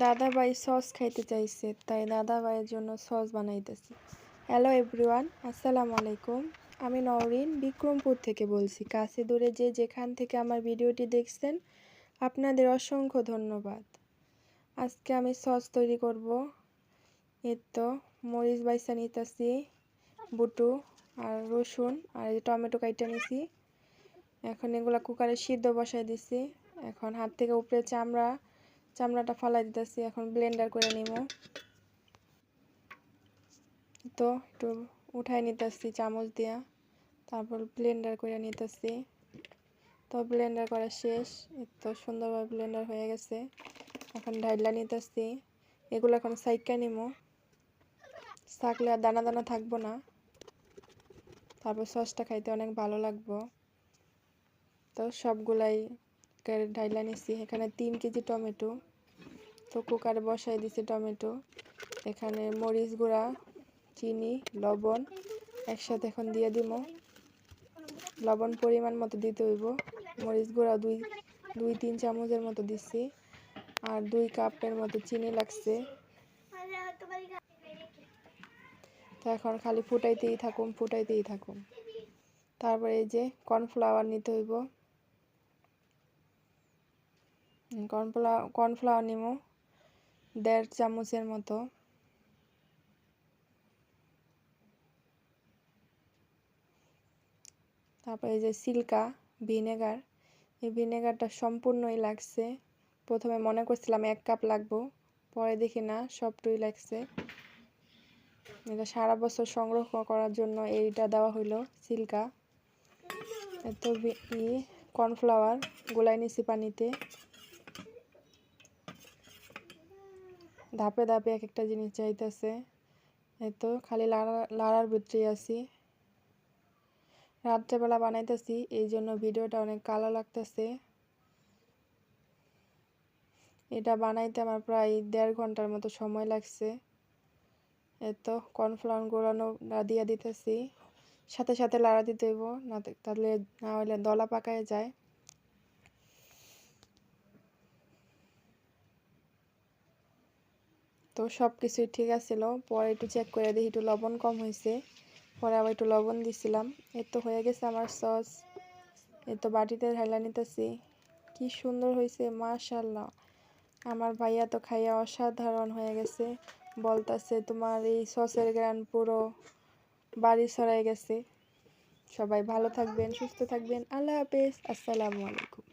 দাদা ভাই সস খাইতে চাইছে, তাই দাদা ভাইয়ের জন্য সস বানাইতেছি। হ্যালো এভরিওয়ান আসসালামু আলাইকুম। আমি নওরিন, বিক্রমপুর থেকে বলছি। কাছে দূরে যে যেখান থেকে আমার ভিডিওটি দেখছেন, আপনাদের অসংখ্য ধন্যবাদ। আজকে আমি সস তৈরি করব। এর তো, মরিচ বাইসা নিতেছি, বুটু আর রসুন আর এই টমেটো কাইটা নিছি। এখন এগুলা কুকারে সিদ্ধ বসাই দিছি। এখন হাত থেকে উপরে চামড়া চামড়াটা ফালাই দিতেছি, এখন ব্লেন্ডার করে নিব তো একটু উঠাই নিতেছি চামচ দিয়া, তারপর ব্লেন্ডার করে নিতেছি। তো ব্লেন্ডার করা শেষ তো সুন্দরভাবে ব্লেন্ডার হয়ে গেছে। এখন ঢাইলা নিতেছি, এগুলো এখন সাইকা নিব থাকলে আর দানা দানা থাকব না। তারপর সসটা খাইতে অনেক ভালো লাগবো। তো সবগুলাই ঢাইলা নিছি এখানে তিন কেজি টমেটো, তো কুকারে বসাই দিছি টমেটো, এখানে মরিচ গুঁড়া, চিনি, লবণ একসাথে এখন দিয়ে দিব লবণ পরিমাণ মতো দিতে হইব। মরিচ গুঁড়া দুই দুই, তিন চামচের মতো দিচ্ছি আর দুই কাপের মতো চিনি লাগছে। তো এখন খালি ফুটাইতেই থাকুম ফুটাইতেই থাকুম। তারপরে এই যে কর্নফ্লাওয়ার নিতে হইব। কর্নফ্লাওয়ার কর্নফ্লাওয়ার নিব দেড় চামচের মতো। তারপরে যে সিল্কা, ভিনেগার, এই ভিনেগারটা সম্পূর্ণই লাগছে। প্রথমে মনে করছিলাম এক কাপ লাগবো, পরে দেখি না, সবটুই লাগছে। এটা সারা বছর সংগ্রহ করার জন্য এইটা দেওয়া হইল, সিল্কা। এত কর্নফ্লাওয়ার গোলাই নিছি পানিতে। ধাপে ধাপে এক একটা জিনিস চাইতেছে তো খালি লাড়া, লাড়ার ভিতরেই আছি। রাত্রেবেলা বানাইতেছি এই জন্য ভিডিওটা অনেক কালো লাগতেছে। এটা বানাইতে আমার প্রায় দেড় ঘণ্টার মতো সময় লাগছে। এত কর্নফ্লাওয়ার গোড়ানো দিয়ে দিতেছি। সাথে সাথে লাড়া দিতে হইব না তাহলে না হলে দলা পাকায় যায়। তো সব কিছুই ঠিক আছিল। পরে একটু চেক করে দেখি একটু লবণ কম হয়েছে পরে আবার একটু লবণ দিছিলাম। এর তো হয়ে গেছে আমার সস। এ তো বাটিতে ঢাইলা নিতেছি। কি সুন্দর হয়েছে মাশাল্লাহ আমার ভাইয়া তো খাইয়া অসাধারণ হয়ে গেছে। বলতাছে, তোমার এই সসের গ্রান পুরো বাড়ি ছড়াই গেছে। সবাই ভালো থাকবেন, সুস্থ থাকবেন। আল্লাহ হাফেজ। আসসালামু আলাইকুম।